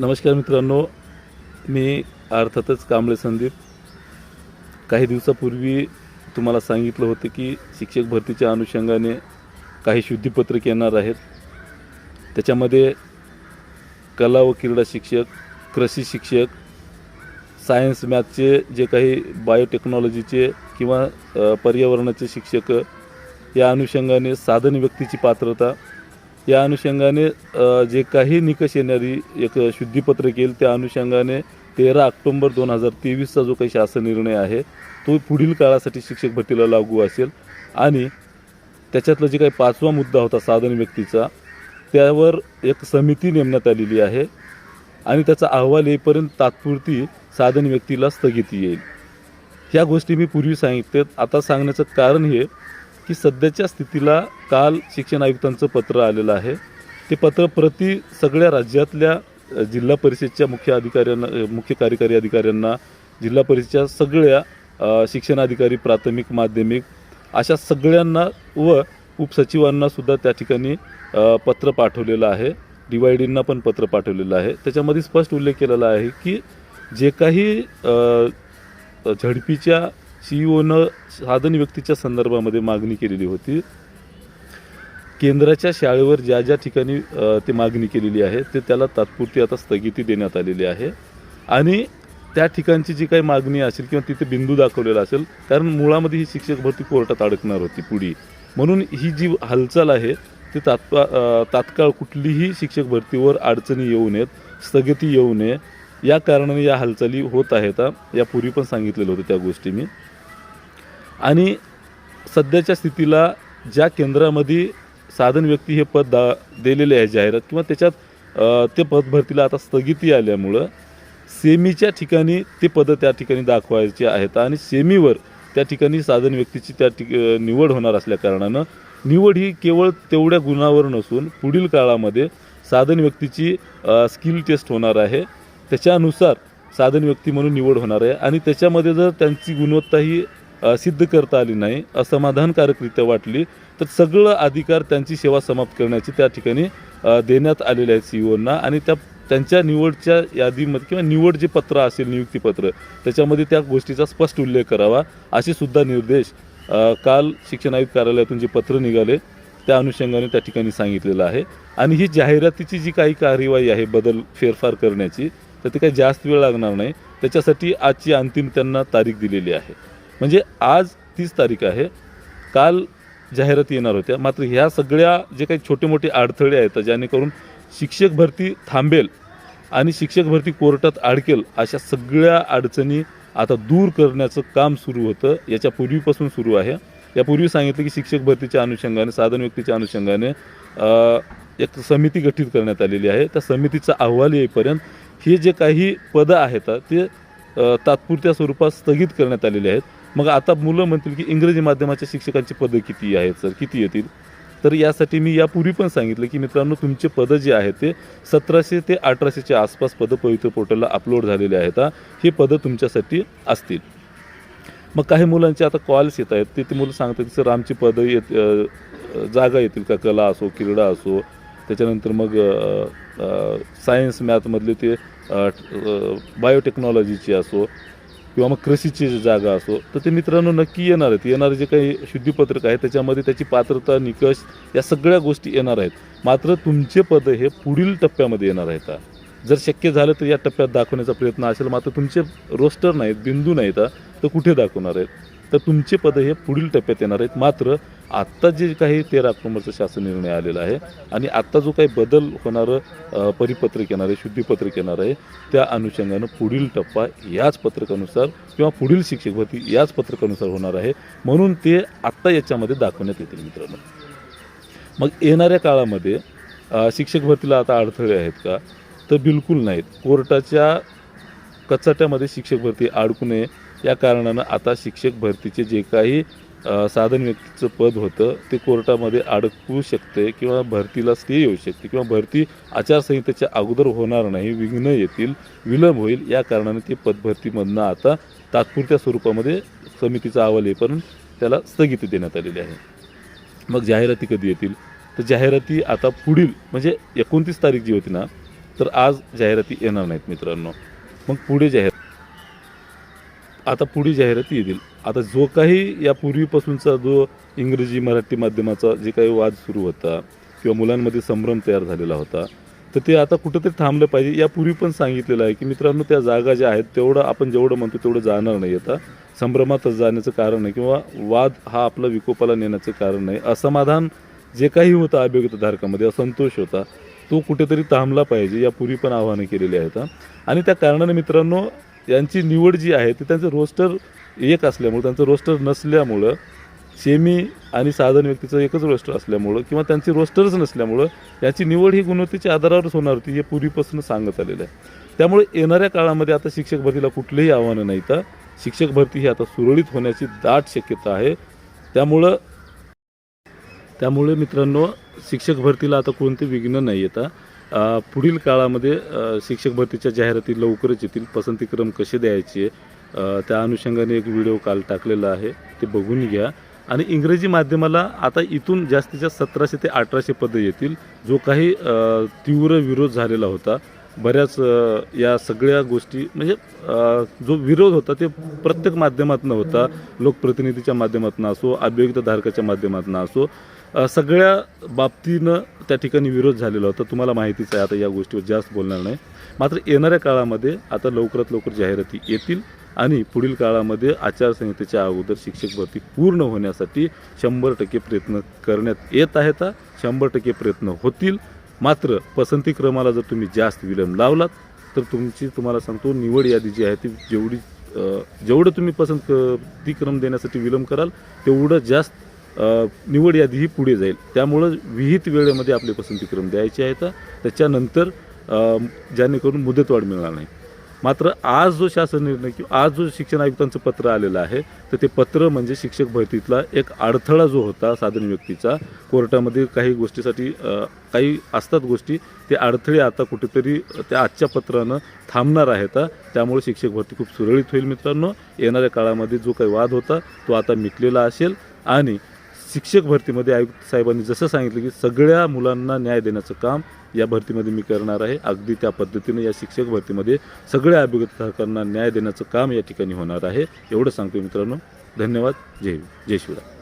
नमस्कार मित्रांनो मी अर्थातच कांबळे संदीप. काही दिवसापूर्वी तुम्हाला सांगितलं होतं की शिक्षक भरतीच्या अनुषंगाने काही शुद्धीपत्रक येणार आहेत. त्याच्यामध्ये कला व क्रीडा शिक्षक कृषी शिक्षक सायन्स मॅथचे जे काही बायोटेक्नॉलॉजीचे किंवा पर्यावरणाचे शिक्षक या अनुषंगाने साधन व्यक्तीची पात्रता या अनुषंगाने जे काही निकष येणारी एक शुद्धीपत्रक येईल त्या अनुषंगाने तेरा ऑक्टोंबर दोन हजार तेवीसचा जो काही शासन निर्णय आहे तो पुढील काळासाठी शिक्षक भरतीला लागू असेल. आणि त्याच्यातला जे काही पाचवा मुद्दा होता साधन व्यक्तीचा त्यावर एक समिती नेमण्यात आलेली आहे आणि त्याचा अहवाल येईपर्यंत तात्पुरती साधन व्यक्तीला स्थगिती येईल. ह्या गोष्टी मी पूर्वी सांगितल्यात. आता सांगण्याचं कारण हे की सध्याच्या स्थितीला काल शिक्षण आयुक्तांचं पत्र आलेलं आहे. ते पत्र प्रति सगळ्या राज्यातल्या जिल्हा परिषदच्या मुख्य अधिकाऱ्यांना मुख्य कार्यकारी अधिकाऱ्यांना जिल्हा परिषदच्या सगळ्या शिक्षणाधिकारी प्राथमिक माध्यमिक अशा सगळ्यांना व उपसचिवांना सुद्धा त्या ठिकाणी पत्र पाठवलेलं आहे. डी वाय डींना पण पत्र पाठवलेलं आहे. त्याच्यामध्ये स्पष्ट उल्लेख केलेला आहे की जे काही झडपीच्या सीईओनं साधन व्यक्तीच्या संदर्भामध्ये मागणी केलेली होती. केंद्राच्या शाळेवर ज्या ज्या ठिकाणी ते मागणी केलेली आहे ते त्याला तात्पुरती आता स्थगिती देण्यात आलेली आहे. आणि त्या ठिकाणची जी काही मागणी असेल किंवा तिथे बिंदू दाखवलेला असेल कारण मुळामध्ये ही शिक्षक भरती कोर्टात अडकणार होती पुढी. म्हणून ही जी हालचाल आहे ती तात्पा तात्काळ कुठलीही शिक्षक भरतीवर अडचणी येऊ नयेत स्थगिती येऊ नये. या कारणाने या हालचाली होत आहेत. यापूर्वी पण सांगितलेलं होतं त्या गोष्टी मी. आणि सध्याच्या स्थितीला ज्या केंद्रामध्ये साधन व्यक्ती हे पद दा दिलेले आहे जाहिरात किंवा त्याच्यात ते पद भरतीला आता स्थगिती आल्यामुळं सेमीच्या ठिकाणी ते पदं त्या ठिकाणी दाखवायचे आहेत आणि सेमीवर त्या ठिकाणी साधन व्यक्तीची त्या ठिक निवड होणार असल्याकारणानं निवड ही केवळ तेवढ्या गुणावर नसून पुढील काळामध्ये साधन व्यक्तीची स्किल टेस्ट होणार आहे. त्याच्यानुसार साधन व्यक्ती म्हणून निवड होणार आहे आणि त्याच्यामध्ये जर त्यांची गुणवत्ता ही सिद्ध करता आली नाही असमाधानकारकरित्या वाटली तर सगळं अधिकार त्यांची सेवा समाप्त करण्याची त्या ठिकाणी देण्यात आलेले आहेत सीईओंना आणि त्या त्यांच्या निवडच्या यादीमध्ये किंवा निवड जे पत्र असेल नियुक्तीपत्र त्याच्यामध्ये त्या गोष्टीचा स्पष्ट उल्लेख करावा असे सुद्धा निर्देश काल शिक्षण आयुक्त कार्यालयातून जे पत्र निघाले त्या अनुषंगाने त्या ठिकाणी सांगितलेलं आहे. आणि ही जाहिरातीची जी काही कार्यवाही आहे बदल फेरफार करण्याची तर ते काही जास्त वेळ लागणार नाही. त्याच्यासाठी आजची अंतिम त्यांना तारीख दिलेली आहे. म्हणजे आज तीस तारीख आहे. काल जाहिराती येणार होत्या. मात्र ह्या सगळ्या जे काही छोटे मोठे अडथळे आहेत जेणेकरून शिक्षक भरती थांबेल आणि शिक्षक भरती कोर्टात अडकेल अशा सगळ्या अडचणी आता दूर करण्याचं काम सुरू होतं. याच्या पूर्वीपासून सुरू आहे. यापूर्वी सांगितलं की शिक्षक भरतीच्या अनुषंगाने साधन व्यक्तीच्या अनुषंगाने एक समिती गठीत करण्यात आलेली आहे. त्या समितीचा अहवाल येईपर्यंत हे जे काही पदं आहेत ते तात्पुरत्या स्वरूपात स्थगित करण्यात आलेले आहेत. मग आता मुलं म्हणतील की इंग्रजी माध्यमाच्या शिक्षकांची पदं किती आहेत सर? किती येतील? तर यासाठी मी यापूर्वी पण सांगितलं की मित्रांनो तुमचे पदं जे आहेत ते सतराशे ते अठराशेच्या आसपास पदं पवित्र पोर्टलला अपलोड झालेले आहेत. हे पदं तुमच्यासाठी असतील. मग काही मुलांचे आता कॉल्स येत आहेत. ते ते मुलं सांगतात की सर आमची पदं येत जागा येतील का? कला असो क्रीडा असो. त्याच्यानंतर मग सायन्स मॅथमधले ते बायोटेक्नॉलॉजीची असो किंवा मग कृषीची जागा असो तर ते मित्रांनो नक्की येणार आहेत. येणारे जे काही शुद्धीपत्रक आहे त्याच्यामध्ये त्याची पात्रता निकष या सगळ्या गोष्टी येणार आहेत. मात्र तुमचे पद हे पुढील टप्प्यामध्ये येणार आहेत. जर शक्य झालं तर या टप्प्यात दाखवण्याचा प्रयत्न असेल मात्र तुमचे रोस्टर नाहीत बिंदू नाहीत तर कुठे दाखवणार आहेत? तर तुमचे पद हे पुढील टप्प्यात येणार आहेत. मात्र आत्ता जे काही तेरा ऑक्टोबरचा शासन निर्णय आलेला आहे आणि आत्ता जो काही बदल होणारं परिपत्रक येणार आहे शुद्धीपत्रक येणार आहे त्या अनुषंगानं पुढील टप्पा याच पत्रकानुसार किंवा पुढील शिक्षक भरती याच पत्रकानुसार होणार आहे म्हणून ते आत्ता याच्यामध्ये दाखवण्यात येतील मित्रांनो. मग येणाऱ्या काळामध्ये शिक्षक भरतीला आता अडथळे आहेत का? तर बिलकुल नाहीत. कोर्टाच्या कचाट्यामध्ये शिक्षक भरती अडकू नये. या कारणानं आता शिक्षक भरतीचे जे काही साधन व्यक्तीचं पद होतं ते कोर्टामध्ये अडकू शकते किंवा भरतीला स्टे येऊ शकते किंवा भरती आचारसंहितेच्या अगोदर होणार नाही विघ्न येतील विलंब होईल या कारणाने ते पदभरतीमधनं आता तात्पुरत्या स्वरूपामध्ये समितीचा अहवाल येईपर्यंत त्याला स्थगिती देण्यात आलेली आहे. मग जाहिराती कधी येतील? तर जाहिराती आता पुढील म्हणजे एकोणतीस तारीख जी होती ना तर आज जाहिराती येणार नाहीत मित्रांनो. मग पुढे जाहिरात आता पुढे जाहिराती येतील. आता जो काही या पूर्वीपासूनचा जो इंग्रजी मराठी माध्यमाचा जे काही वाद सुरू होता किंवा मुलांमध्ये संभ्रम तयार झालेला होता तर ते आता कुठंतरी थांबलं पाहिजे. यापूर्वी पण सांगितलेलं आहे की मित्रांनो त्या जागा ज्या आहेत तेवढं आपण जेवढं म्हणतो तेवढं जाणार नाही. आता संभ्रमातच जाण्याचं कारण नाही किंवा वाद हा आपला विकोपाला नेण्याचं कारण नाही. असमाधान जे काही होतं अभियोगितधारकामध्ये असंतोष होता तो कुठेतरी थांबला पाहिजे. यापूर्वी पण आव्हानं केलेली आहेत. आणि त्या कारणाने मित्रांनो यांची निवड जी आहे ती त्यांचं रोस्टर एक असल्यामुळं त्यांचं रोस्टर नसल्यामुळं सेमी आणि साधन व्यक्तीचं एकच रोस्टर असल्यामुळं किंवा त्यांची रोस्टरच नसल्यामुळं याची निवड ही गुणवत्तेच्या आधारावरच होणार होती हे पूर्वीपासून सांगत आलेलं आहे. त्यामुळे येणाऱ्या काळामध्ये आता शिक्षक भरतीला कुठलेही आव्हानं नाही तर शिक्षक भरती ही आता सुरळीत होण्याची दाट शक्यता आहे. त्यामुळं त्यामुळे मित्रांनो शिक्षक भरतीला आता कोणते विघ्न नाही येता पुढील काळामध्ये शिक्षक भरतीच्या जाहिराती लवकरच येतील. पसंतीक्रम कसे द्यायचे त्या अनुषंगाने एक व्हिडिओ काल टाकलेला आहे. ते बघून घ्या. आणि इंग्रजी माध्यमाला आता इथून जास्तीत जास्त सतराशे ते अठराशे पदं येतील. जो काही तीव्र विरोध झालेला होता बऱ्याच या सगळ्या गोष्टी म्हणजे जो विरोध होता ते प्रत्येक माध्यमातून होता. लोकप्रतिनिधीच्या माध्यमातून असो अभियोगितधारकाच्या माध्यमातून असो. सगळ्या बाबतीनं त्या ठिकाणी विरोध झालेला होता. तुम्हाला माहितीच आहे आता या गोष्टीवर जास्त बोलणार नाही. मात्र येणाऱ्या काळामध्ये आता लवकरात लवकर जाहिराती येतील आणि पुढील काळामध्ये आचारसंहितेच्या अगोदर शिक्षक भरती पूर्ण होण्यासाठी शंभर टक्के प्रयत्न करण्यात येत आहेत. शंभर टक्के प्रयत्न होतील. मात्र पसंती क्रमाला जर तुम्ही जास्त विलंब लावलात तर तुमची तुम्हाला सांगतो निवड यादी जी आहे ती जेवढी जेवढं तुम्ही पसंत ती क्रम देण्यासाठी विलंब कराल तेवढं जास्त निवड यादी ही पुढे जाईल. त्यामुळं विहित वेळेमध्ये आपले पसंतीक्रम द्यायचे आहेत. त्याच्यानंतर जेणेकरून मुदतवाढ मिळणार नाही. मात्र आज जो शासन निर्णय किंवा आज जो शिक्षण आयुक्तांचं पत्र आलेलं आहे तर ते पत्र म्हणजे शिक्षक भरतीतला एक अडथळा जो होता साधन व्यक्तीचा कोर्टामध्ये काही गोष्टीसाठी काही असतात गोष्टी ते अडथळे आता कुठेतरी त्या आजच्या पत्रानं थांबणार आहेत. त्यामुळे शिक्षक भरती खूप सुरळीत होईल मित्रांनो. येणाऱ्या काळामध्ये जो काही वाद होता तो आता मिटलेला असेल. आणि शिक्षक भरतीमध्ये आयुक्त साहेबांनी जसं सांगितलं की सगळ्या मुलांना न्याय देण्याचं काम या भरतीमध्ये मी करणार आहे. अगदी त्या पद्धतीने या शिक्षक भरतीमध्ये सगळ्या अभियोगितधारकांना न्याय देण्याचं काम या ठिकाणी होणार आहे. एवढं सांगतो मित्रांनो. धन्यवाद. जय जय शिवराय.